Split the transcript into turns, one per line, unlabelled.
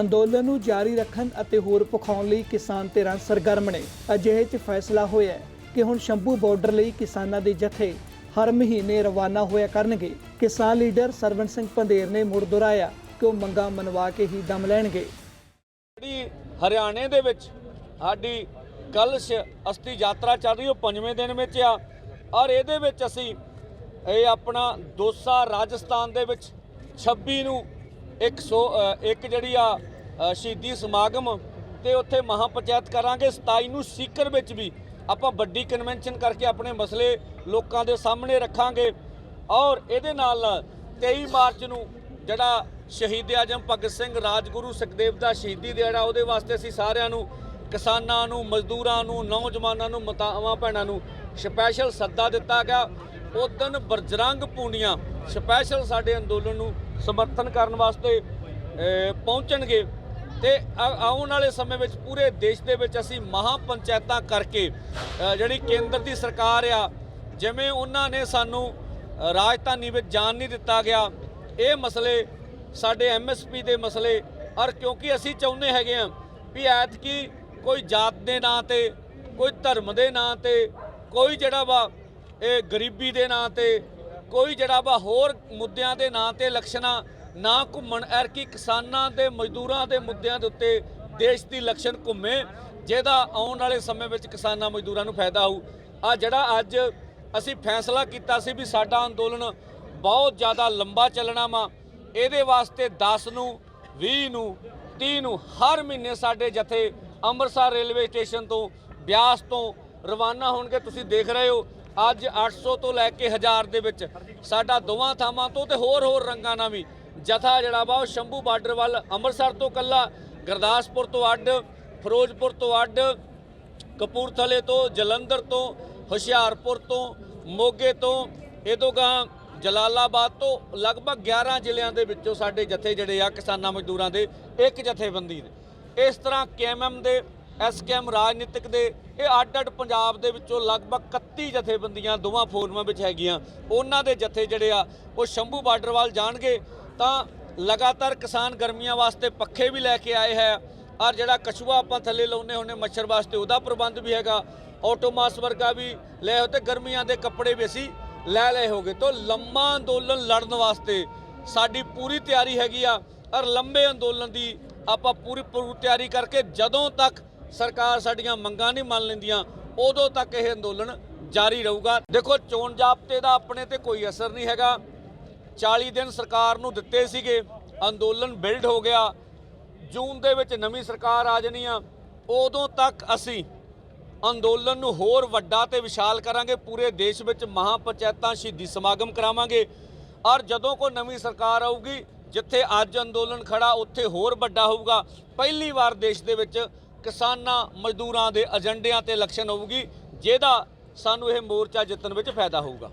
ਅੰਦੋਲਨ ਨੂੰ ਜਾਰੀ ਰੱਖਣ ਅਤੇ ਹੋਰ ਪਖਾਉਣ ਲਈ ਕਿਸਾਨ ਧਿਰਾਂ ਸਰਗਰਮ ਨੇ। ਅਜਿਹੇ 'ਚ ਫੈਸਲਾ ਹੋਇਆ ਕਿ ਹੁਣ ਸ਼ੰਭੂ ਬਾਰਡਰ ਲਈ ਕਿਸਾਨਾਂ ਦੇ ਜਥੇ ਹਰ ਮਹੀਨੇ ਰਵਾਨਾ ਹੋਇਆ ਕਰਨਗੇ। ਕਿਸਾਨ ਲੀਡਰ ਸਰਵਨ ਸਿੰਘ ਪੰਧੇਰ ਨੇ ਮੁੜ ਦੁਹਰਾਇਆ ਕਿ ਉਹ ਮੰਗਾਂ ਮਨਵਾ ਕੇ ਹੀ ਦਮ ਲੈਣਗੇ।
ਜਿਹੜੀ ਹਰਿਆਣੇ ਦੇ ਵਿੱਚ ਸਾਡੀ ਕਲਸ਼ ਅਸਤੀ ਯਾਤਰਾ ਚੱਲ ਰਹੀ, ਉਹ ਪੰਜਵੇਂ ਦਿਨ ਵਿੱਚ ਆ। ਔਰ ਇਹਦੇ ਵਿੱਚ ਅਸੀਂ ਇਹ ਆਪਣਾ ਦੋਸਾ ਰਾਜਸਥਾਨ ਦੇ ਵਿੱਚ 26 ਨੂੰ 100 ਅ, ਇੱਕ ਜਿਹੜੀ ਆ ਸ਼ਹੀਦੀ ਸਮਾਗਮ ਤੇ ਉੱਥੇ ਮਹਾਪੰਚਾਇਤ ਕਰਾਂਗੇ। 27 ਨੂੰ ਸੀਕਰ ਵਿੱਚ ਵੀ ਆਪਾਂ ਵੱਡੀ ਕਨਵੈਨਸ਼ਨ ਕਰਕੇ ਆਪਣੇ ਮਸਲੇ ਲੋਕਾਂ ਦੇ ਸਾਹਮਣੇ ਰੱਖਾਂਗੇ। ਔਰ ਇਹਦੇ ਨਾਲ ਨਾਲ 23 ਮਾਰਚ ਨੂੰ ਜਿਹੜਾ ਸ਼ਹੀਦ ਆਜਮ ਭਗਤ ਸਿੰਘ ਰਾਜਗੁਰੂ ਸੁਖਦੇਵ ਦਾ ਸ਼ਹੀਦੀ ਦਿਹਾੜਾ ਉਹਦੇ ਵਾਸਤੇ ਅਸੀਂ ਸਾਰਿਆਂ ਨੂੰ ਕਿਸਾਨਾਂ ਨੂੰ ਮਜ਼ਦੂਰਾਂ ਨੂੰ ਨੌਜਵਾਨਾਂ ਨੂੰ ਮਤਾਵਾਂ ਭੈਣਾਂ ਨੂੰ ਸਪੈਸ਼ਲ ਸੱਦਾ ਦਿੱਤਾ ਗਿਆ। ਉਦਨ ਬਰਜਰੰਗ ਪੂਣੀਆਂ ਸਪੈਸ਼ਲ ਸਾਡੇ ਅੰਦੋਲਨ ਨੂੰ ਸਮਰਥਨ ਕਰਨ ਵਾਸਤੇ ਪਹੁੰਚਣਗੇ। ਤੇ ਆਉਣ ਵਾਲੇ ਸਮੇਂ ਵਿੱਚ ਪੂਰੇ ਦੇਸ਼ ਦੇ ਵਿੱਚ ਅਸੀਂ ਮਹਾ ਪੰਚਾਇਤਾਂ ਕਰਕੇ ਜਿਹੜੀ ਕੇਂਦਰ ਦੀ ਸਰਕਾਰ ਆ, ਜਿਵੇਂ ਉਹਨਾਂ ਨੇ ਸਾਨੂੰ ਰਾਜਧਾਨੀ ਵਿੱਚ ਜਾਣ ਨਹੀਂ ਦਿੱਤਾ ਗਿਆ, ਇਹ ਮਸਲੇ, ਸਾਡੇ ਐਮਐਸਪੀ ਦੇ ਮਸਲੇ, ਔਰ ਕਿਉਂਕਿ ਅਸੀਂ ਚਾਹੁੰਦੇ ਹੈਗੇ ਆ ਵੀ ਐਤਕੀ ਕੋਈ ਜਾਤ ਦੇ ਨਾਂ ਤੇ, ਕੋਈ ਧਰਮ ਦੇ ਨਾਂ ਤੇ, ਕੋਈ ਜਿਹੜਾ ਵਾ, ਇਹ ਗਰੀਬੀ ਦੇ ਨਾਂ ਤੇ ਕੋਈ ਜਿਹੜਾ ਵਾ ਹੋਰ ਮੁੱਦਿਆਂ ਦੇ ਨਾਂ ਤੇ ਇਲੈਕਸ਼ਨਾਂ ਨਾ ਘੁੰਮਣ, ਐਰਕੀ ਕਿਸਾਨਾਂ ਦੇ ਮਜ਼ਦੂਰਾਂ ਦੇ ਮੁੱਦਿਆਂ ਦੇ ਉੱਤੇ ਦੇਸ਼ ਦੀ ਇਲੈਕਸ਼ਨ ਘੁੰਮੇ, ਜਿਹਦਾ ਆਉਣ ਵਾਲੇ ਸਮੇਂ ਵਿੱਚ ਕਿਸਾਨਾਂ ਮਜ਼ਦੂਰਾਂ ਨੂੰ ਫਾਇਦਾ ਹੋਊ। ਆ ਜਿਹੜਾ ਅੱਜ ਅਸੀਂ ਫੈਸਲਾ ਕੀਤਾ ਸੀ ਵੀ ਸਾਡਾ ਅੰਦੋਲਨ ਬਹੁਤ ਜ਼ਿਆਦਾ ਲੰਬਾ ਚੱਲਣਾ ਵਾ, ਇਹਦੇ ਵਾਸਤੇ 10 ਨੂੰ 20 ਨੂੰ 30 ਨੂੰ ਹਰ ਮਹੀਨੇ ਸਾਡੇ ਜਥੇ ਅੰਮ੍ਰਿਤਸਰ ਰੇਲਵੇ ਸਟੇਸ਼ਨ ਤੋਂ, ਬਿਆਸ ਤੋਂ ਰਵਾਨਾ ਹੋਣਗੇ। ਤੁਸੀਂ ਦੇਖ ਰਹੇ ਹੋ ਅੱਜ 800 ਤੋਂ ਲੈ ਕੇ 1000 ਦੇ ਵਿੱਚ ਸਾਡਾ ਦੋਵਾਂ ਥਾਵਾਂ ਤੋਂ ਤੇ ਹੋਰ ਹੋਰ ਰੰਗਾਂ ਨਾਲ ਵੀ ਜਥਾ ਜਿਹੜਾ ਵਾ ਉਹ ਸ਼ੰਭੂ ਬਾਰਡਰ ਵੱਲ ਅੰਮ੍ਰਿਤਸਰ ਤੋਂ ਕੱਲਾ ਗੁਰਦਾਸਪੁਰ ਤੋਂ ਅੱਡ, ਫਿਰੋਜ਼ਪੁਰ ਤੋਂ ਅੱਡ, ਕਪੂਰਥਲੇ ਤੋਂ, ਜਲੰਧਰ ਤੋਂ, ਹੁਸ਼ਿਆਰਪੁਰ ਤੋਂ, ਮੋਗੇ ਤੋਂ ਇਹ ਤੋਂ ਗਾਂ ਜਲਾਲਾਬਾਦ ਤੋਂ ਲਗਭਗ 11 ਜ਼ਿਲ੍ਹਿਆਂ ਦੇ ਵਿੱਚੋਂ ਸਾਡੇ ਜਥੇ ਜਿਹੜੇ ਆ ਕਿਸਾਨਾਂ ਮਜ਼ਦੂਰਾਂ ਦੇ ਇੱਕ ਜਥੇਬੰਦੀ ਨੇ ਇਸ ਤਰ੍ਹਾਂ ਕੇਐਮਐਮ ਦੇ ਐਸਕੇਐਮ ਰਾਜਨੀਤਿਕ ਦੇ, ਇਹ ਅੱਡ-ਅੱਡ ਪੰਜਾਬ ਦੇ ਵਿੱਚੋਂ ਲਗਭਗ 31 ਜਥੇਬੰਦੀਆਂ ਦੋਵਾਂ ਫੋਰਮਾਂ ਵਿੱਚ ਹੈਗੀਆਂ। ਉਹਨਾਂ ਦੇ ਜਥੇ ਜਿਹੜੇ ਆ, ਉਹ ਸ਼ੰਭੂ ਬਾਰਡਰ ਵੱਲ ਜਾਣਗੇ। ਤਾਂ ਲਗਾਤਾਰ ਕਿਸਾਨ ਗਰਮੀਆਂ ਵਾਸਤੇ ਪੱਖੇ ਵੀ ਲੈ ਕੇ ਆਏ ਹੈ। ਔਰ ਜਿਹੜਾ ਕਛੂਆ ਆਪਾਂ ਥੱਲੇ ਲਾਉਨੇ ਹੁੰਨੇ ਮੱਛਰ ਵਾਸਤੇ, ਉਹਦਾ ਪ੍ਰਬੰਧ ਵੀ ਹੈਗਾ। ਆਟੋਮਾਸ ਵਰਗਾ ਵੀ ਲੈ ਹੋ ਤੇ ਗਰਮੀਆਂ ਦੇ ਕੱਪੜੇ ਵੀ ਅਸੀਂ ਲੈ ਲਏ ਹੋਗੇ। ਤੋਂ ਲੰਮਾ ਅੰਦੋਲਨ ਲੜਨ ਵਾਸਤੇ ਸਾਡੀ ਪੂਰੀ ਤਿਆਰੀ ਹੈਗੀ ਆ। ਔਰ ਲੰਬੇ ਅੰਦੋਲਨ ਦੀ ਆਪਾਂ ਪੂਰੀ ਪੂਰੀ ਤਿਆਰੀ ਕਰਕੇ ਜਦੋਂ ਤੱਕ ਸਰਕਾਰ ਸਾਡੀਆਂ ਮੰਗਾਂ ਨਹੀਂ ਮੰਨ ਲੈਂਦੀਆਂ, ਉਦੋਂ ਤੱਕ ਇਹ ਅੰਦੋਲਨ ਜਾਰੀ ਰਹੂਗਾ। ਦੇਖੋ, ਚੋਣ ਜਾਬਤੇ ਦਾ ਆਪਣੇ ਤੇ ਕੋਈ ਅਸਰ ਨਹੀਂ ਹੈਗਾ। 40 ਦਿਨ ਸਰਕਾਰ ਨੂੰ ਦਿੱਤੇ ਸੀਗੇ, ਅੰਦੋਲਨ ਬਿਲਡ ਹੋ ਗਿਆ। ਜੂਨ ਦੇ ਵਿੱਚ ਨਵੀਂ ਸਰਕਾਰ ਆ ਜਾਣੀ ਆ। ਉਦੋਂ ਤੱਕ ਅਸੀਂ ਅੰਦੋਲਨ ਨੂੰ ਹੋਰ ਵੱਡਾ ਤੇ ਵਿਸ਼ਾਲ ਕਰਾਂਗੇ, ਪੂਰੇ ਦੇਸ਼ ਵਿੱਚ ਮਹਾ ਪੰਚਾਇਤਾਂ ਸ਼ਹੀਦੀ ਸਮਾਗਮ ਕਰਾਵਾਂਗੇ। ਔਰ ਜਦੋਂ ਕੋਈ ਨਵੀਂ ਸਰਕਾਰ ਆਊਗੀ, ਜਿੱਥੇ ਅੱਜ ਅੰਦੋਲਨ ਖੜਾ, ਉੱਥੇ ਹੋਰ ਵੱਡਾ ਹੋਊਗਾ। ਪਹਿਲੀ ਵਾਰ ਦੇਸ਼ ਦੇ ਵਿੱਚ ਕਿਸਾਨਾਂ ਮਜ਼ਦੂਰਾਂ ਦੇ ਏਜੰਡਿਆਂ ਤੇ ਇਲੈਕਸ਼ਨ ਹੋਊਗੀ, ਜਿਹਦਾ ਸਾਨੂੰ ਇਹ ਮੋਰਚਾ ਜਿੱਤਣ ਵਿੱਚ ਫਾਇਦਾ ਹੋਊਗਾ।